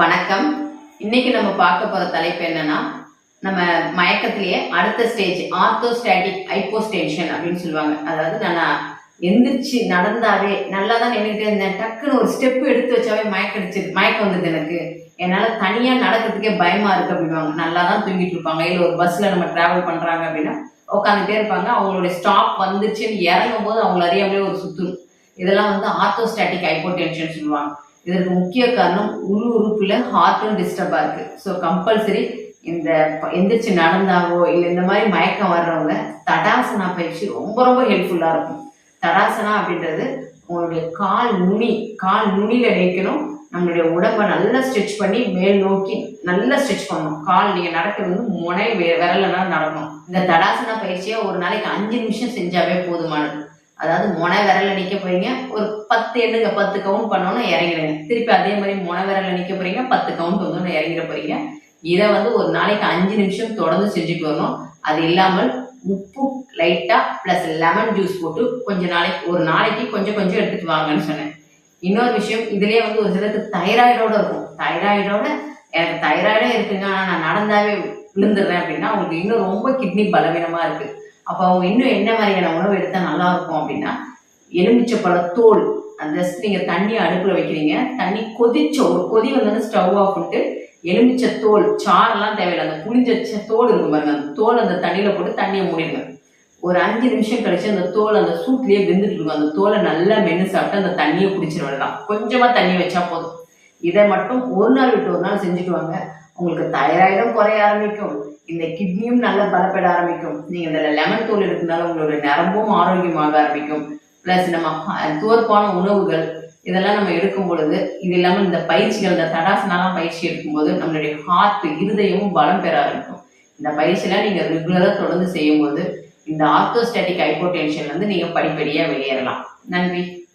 வணக்கம். இன்னைக்கு நம்ம பார்க்க போற தலைப்பு என்னன்னா நம்ம மயக்கத்திலேயே அடுத்த ஸ்டேஜ் ஆர்த்தோஸ்டாட்டிக் ஹைப்போஸ்டென்ஷன் அப்படின்னு சொல்லுவாங்க. அதாவது நான் எந்திரிச்சு நடந்தாவே நல்லா தான் நின்றுட்டு இருந்தேன். டக்குன்னு ஒரு ஸ்டெப் எடுத்து வச்சாவே மயக்கடிச்சு மயக்கம் வந்தது எனக்கு. என்னால தனியா நடக்கிறதுக்கே பயமா இருக்கு அப்படின்வாங்க நல்லா தான் தூங்கிட்டு இருப்பாங்க. இல்லை ஒரு பஸ்ல நம்ம டிராவல் பண்றாங்க அப்படின்னா உட்காந்துட்டே இருப்பாங்க. அவங்களுடைய ஸ்டாப் வந்துச்சுன்னு இறங்கும் போது அவங்கள அறியாமலே ஒரு சுத்தும். இதெல்லாம் வந்து ஆர்த்தோஸ்டாட்டிக் ஹைப்போடென்ஷன் சொல்லுவாங்க. இதற்கு முக்கிய காரணம் உள் உறுப்பில் ஹார்ட்டும் டிஸ்டர்பாக இருக்கு. ஸோ கம்பல்சரி இந்த எந்திரிச்சு நடந்தாவோ இல்லை இந்த மாதிரி மயக்கம் வர்றவங்க தடாசனா பயிற்சி ரொம்ப ரொம்ப ஹெல்ப்ஃபுல்லாக இருக்கும். தடாசனா அப்படின்றது உங்களுடைய கால் நுனி கால் நுனியில நிற்கணும் நம்மளுடைய உடம்பை நல்லா ஸ்ட்ரெச் பண்ணி மேல் நோக்கி நல்லா ஸ்ட்ரெச் பண்ணணும். கால் நீங்க நடக்கிறது வந்து முனை விரலனா நடக்கணும். இந்த தடாசனா பயிற்சியை ஒரு நாளைக்கு அஞ்சு நிமிஷம் செஞ்சாவே போதுமானது. அதாவது முனை விரல நிக்க போறீங்க. ஒரு பத்து எண்ணுங்க பத்து கவுண்ட் பண்ணோன்னு இறங்கிடுங்க. திருப்பி அதே மாதிரி முனை விரல நிக்க போறீங்க பத்து கவுண்ட் வந்து இறங்கிட போறீங்க. இதை வந்து ஒரு நாளைக்கு அஞ்சு நிமிஷம் தொடர்ந்து செஞ்சுட்டு வரணும். அது இல்லாமல் உப்பு லைட்டா பிளஸ் லெமன் ஜூஸ் போட்டு கொஞ்ச நாளைக்கு ஒரு நாளைக்கு கொஞ்சம் கொஞ்சம் எடுத்துட்டு வாங்கன்னு சொன்னேன். இன்னொரு விஷயம் இதுலயே வந்து ஒரு சிலருக்கு தைராய்டோட இருக்கும். தைராய்டோட எனக்கு தைராய்டே இருக்குங்க ஆனா நான் நடந்தாவே விழுந்துடுறேன் அப்படின்னா அவங்களுக்கு இன்னும் ரொம்ப கிட்னி பலவீனமா இருக்கு. அப்போ அவங்க இன்னும் என்ன மாதிரியான உணவு எடுத்தால் நல்லா இருக்கும் அப்படின்னா எலுமிச்சப்பழ தோல். அந்த நீங்கள் தண்ணியை தண்ணி வைக்கிறீங்க. தண்ணி கொதிச்ச ஒரு கொதி வந்து ஸ்டவ் ஆஃப் பண்ணிட்டு எலுமிச்சை தோல் சாரெல்லாம் தேவையில்லை. அந்த புளிஞ்ச தோல் இருக்கும் பாருங்க. அந்த தோல் அந்த தண்ணியில் போட்டு தண்ணியை மூடிடுங்க. ஒரு அஞ்சு நிமிஷம் கழிச்சு அந்த தோல் அந்த சூட்லேயே வெந்துட்டு இருக்கும். அந்த தோலை நல்லா மென்று சாப்பிட்டு அந்த தண்ணியை குடிச்சிட வேண்டாம் கொஞ்சமாக தண்ணி வச்சா போதும். இதை மட்டும் ஒரு நாள் விட்டு ஒரு நாள் செஞ்சுட்டு வாங்க. உங்களுக்கு தைராய்டும் குறைய ஆரம்பிக்கும். இந்த கிட்னியும் நல்லா பலப்பட ஆரம்பிக்கும். நீங்க இந்த லெமன் தூள் எடுக்கிறதுனால உங்களுடைய நரம்பும் ஆரோக்கியமாக ஆரம்பிக்கும். பிளஸ் நம்ம ஹ- துவர்ப்பான உணவுகள் இதெல்லாம் நம்ம எடுக்கும் பொழுது இது இல்லாமல் இந்த பயிற்சிகள் இந்த தடாசனாலாம் பயிற்சி எடுக்கும்போது நம்மளுடைய ஹார்ட் இருதயமும் பலம் பெற ஆரம்பிக்கும். இந்த பயிற்சியெல்லாம் நீங்க ரெகுலராக தொடர்ந்து செய்யும்போது இந்த ஆர்த்தோஸ்டாட்டிக் ஹைப்போடென்ஷன் வந்து நீங்க படிப்படியாக வெளியேறலாம். நன்றி.